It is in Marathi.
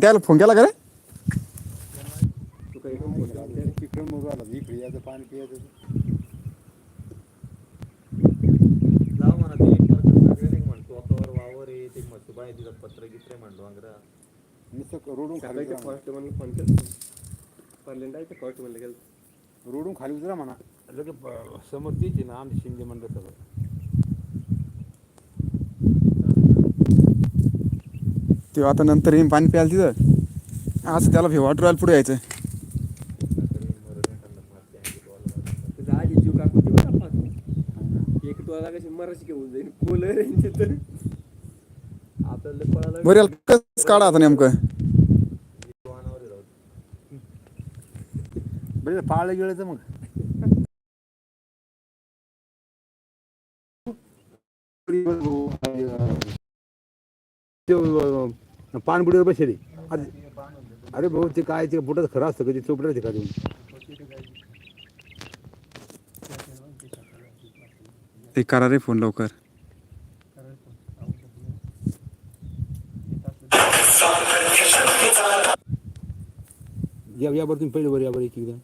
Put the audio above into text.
त्याला फोन केला का रे रोडून खाली उतरा म्हणा. समोर तीच ना आमची शिंदे मंडळ सगळं ते आता नंतर येईन पाणी प्यायला तिथं. असं त्याला फे वॉटर पुढे यायचं बरं याला कसं काढा आता नेमकं? बरं पाळलं गेलं तर मग. पानबुडीवर बसेल. अरे भाऊ ते काय ते बुटात खरं असतं कधी चोपडं ते का ते? करा रे फोन लवकर. या यावर तुम्ही पहिले वर यावर एक एकदा.